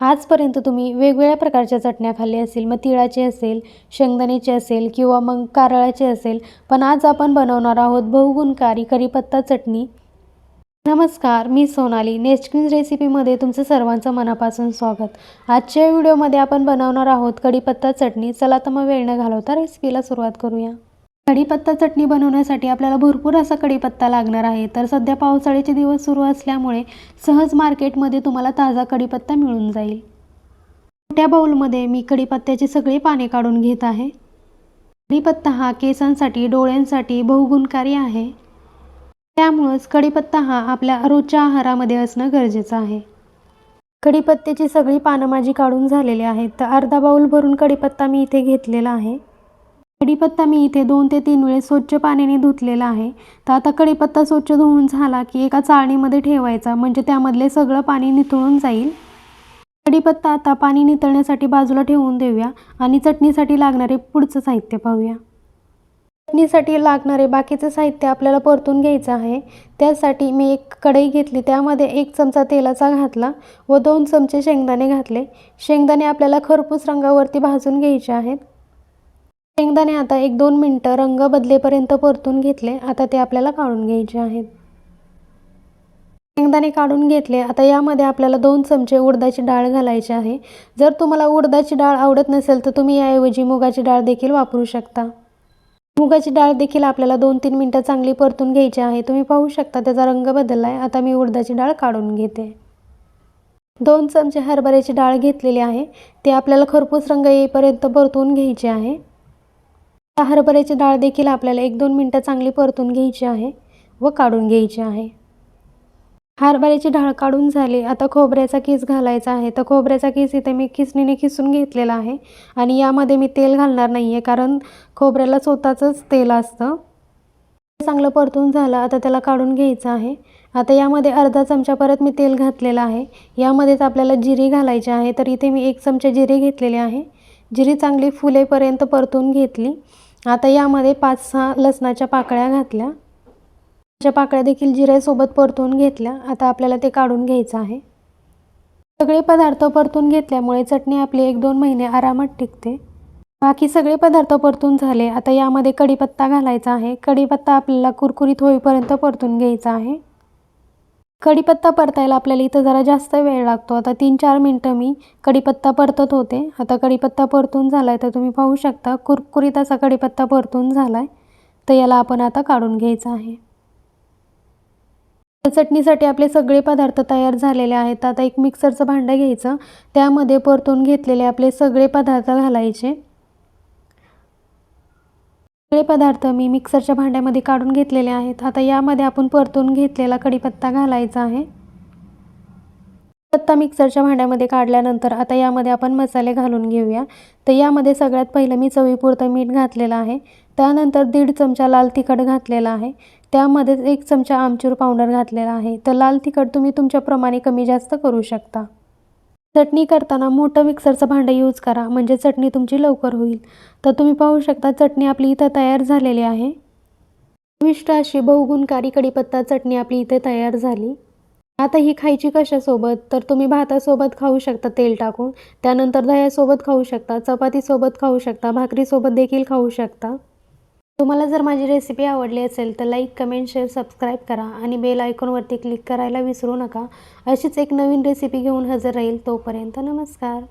आजपर्यंत तुम्ही वेगवेगळ्या प्रकारच्या चटण्या खाल्ल्या असेल मग तिळाची असेल शेंगदाण्याची असेल किंवा मग कारळाची असेल पण आज आपण बनवणार आहोत बहुगुणकारी कढीपत्ता चटणी. नमस्कार मी सोनाली. नेस्टक्विन्स रेसिपीमध्ये तुमचं सर्वांचं मनापासून स्वागत. आजच्या व्हिडिओमध्ये आपण बनवणार आहोत कढीपत्ता चटणी. चला तर मग वेळ न घालवता रेसिपीला सुरुवात करूया. कढीपत्ता चटणी बनवण्यासाठी आपल्याला भरपूर असा कढीपत्ता लागणार आहे. तर सध्या पावसाळ्याचे दिवस सुरू असल्यामुळे सहज मार्केटमध्ये तुम्हाला ताजा कढीपत्ता मिळून जाईल. मोठ्या बाऊलमध्ये मी कढीपत्त्याची सगळी पाने काढून घेत आहे. कढीपत्ता हा केसांसाठी डोळ्यांसाठी बहुगुणकारी आहे. त्यामुळंच कढीपत्ता हा आपल्या रोजच्या आहारामध्ये असणं गरजेचं आहे. कढीपत्त्याची सगळी पानं माझी काढून झालेली आहेत. तर अर्धा बाऊल भरून कढीपत्ता मी इथे घेतलेला आहे. कढीपत्ता मी इथे दोन ते तीन वेळेस स्वच्छ पाण्याने धुतलेला आहे. तर आता कढीपत्ता स्वच्छ धुवून झाला की एका चाळणीमध्ये ठेवायचा म्हणजे त्यामधले सगळं पाणी निथळून जाईल. कढीपत्ता आता पाणी नितळण्यासाठी बाजूला ठेवून देऊया आणि चटणीसाठी लागणारे पुढचं साहित्य पाहूया. चटणीसाठी लागणारे बाकीचं साहित्य आपल्याला परतून घ्यायचं आहे. त्यासाठी मी एक कढई घेतली त्यामध्ये एक चमचा तेलाचा घातला व दोन चमचे शेंगदाणे घातले. शेंगदाणे आपल्याला खरपूस रंगावरती भाजून घ्यायचे आहेत. शेंगदाणे आता एक दोन मिनटं रंग बदलेपर्यंत परतून घेतले आता ते आपल्याला काढून घ्यायचे आहेत. शेंगदाणे काढून घेतले आता यामध्ये आपल्याला दोन चमचे उडदाची डाळ घालायची आहे. जर तुम्हाला उडदाची डाळ आवडत नसेल तर तुम्ही याऐवजी मुगाची डाळ देखील वापरू शकता. मुगाची डाळ देखील आपल्याला दोन तीन मिनटं चांगली परतून घ्यायची आहे. तुम्ही पाहू शकता त्याचा रंग बदलला आहे आता मी उडदाची डाळ काढून घेते. दोन चमचे हरभऱ्याची डाळ घेतलेली आहे. ते आपल्याला खरपूस रंग येईपर्यंत परतून घ्यायचे आहे. हरभऱ्याची डाळ देखील आपल्याला एक दोन मिनटं चांगली परतून घ्यायची आहे व काढून घ्यायची आहे. हरभऱ्याची डाळ काढून झाली. आता खोबऱ्याचा किस घालायचा आहे. तर खोबऱ्याचा किस इथे मी खिसणीने खिसून घेतलेला आहे आणि यामध्ये मी तेल घालणार नाही आहे कारण खोबऱ्याला स्वतःचंच तेल असतं. चांगलं परतून झालं. आता त्याला काढून घ्यायचं आहे. आता यामध्ये अर्धा चमचा परत मी तेल घातलेलं आहे. यामध्येच आपल्याला जिरे घालायचे आहे. तर इथे मी एक चमचा जिरे घेतलेले आहे. जिरी चांगली फुलेपर्यंत परतून घेतली. आता यामध्ये पाच सहा लसणाच्या पाकळ्या घातल्या. त्याच्या पाकळ्या देखील जिऱ्यासोबत परतून घेतल्या. आता आपल्याला ते काढून घ्यायचं आहे. सगळे पदार्थ परतून घेतल्यामुळे चटणी आपली एक दोन महिने आरामात टिकते. बाकी सगळे पदार्थ परतून झाले. आता यामध्ये कढीपत्ता घालायचा आहे. कढीपत्ता आपल्याला कुरकुरीत होईपर्यंत परतून घ्यायचा आहे. कढीपत्ता परतायला आपल्याला इथं जरा जास्त वेळ लागतो. आता तीन चार मिनटं मी कढीपत्ता परतत होते. आता कढीपत्ता परतून झाला आहे तर तुम्ही पाहू शकता कुरकुरीत असा कढीपत्ता परतून झाला आहे तर याला आपण आता काढून घ्यायचं आहे. चटणीसाठी आपले सगळे पदार्थ तयार झालेले आहेत. आता एक मिक्सरचं भांडं घ्यायचं. त्यामध्ये परतून घेतलेले आपले सगळे पदार्थ घालायचे. सगळे पदार्थ मी मिक्सरच्या भांड्यामध्ये काढून घेतलेले आहेत. आता यामध्ये आपण परतून घेतलेला कढीपत्ता घालायचा आहे. पत्ता मिक्सरच्या भांड्यामध्ये काढल्यानंतर आता यामध्ये आपण मसाले घालून घेऊया. तर यामध्ये सगळ्यात पहिलं मी चवीपुरतं मीठ घातलेलं आहे. त्यानंतर दीड चमचा लाल तिखट घातलेला आहे. त्यामध्येच एक चमचा आमचूर पावडर घातलेला आहे. तर लाल तिखट तुम्ही तुमच्याप्रमाणे कमी जास्त करू शकता. चटणी करताना मोठं मिक्सरचं भांडं यूज करा. म्हणजे चटणी तुमची लवकर होईल. तर तुम्ही पाहू शकता चटणी आपली इथं तयार झालेली आहे. विष्ट अशी बहुगुणकारी कढीपत्ता चटणी आपली इथे तयार झाली. आता ही खायची कशासोबत? तर तुम्ही भातासोबत खाऊ शकता तेल टाकून. त्यानंतर दह्यासोबत खाऊ शकता चपातीसोबत खाऊ शकता भाकरीसोबत देखील खाऊ शकता. तुम्हाला जर माझी रेसिपी आवडली असेल तर लाईक कमेंट शेअर सबस्क्राईब करा आणि बेल आयकॉनवरती क्लिक करायला विसरू नका. अशीच एक नवीन रेसिपी घेऊन हजर राहील तोपर्यंत नमस्कार.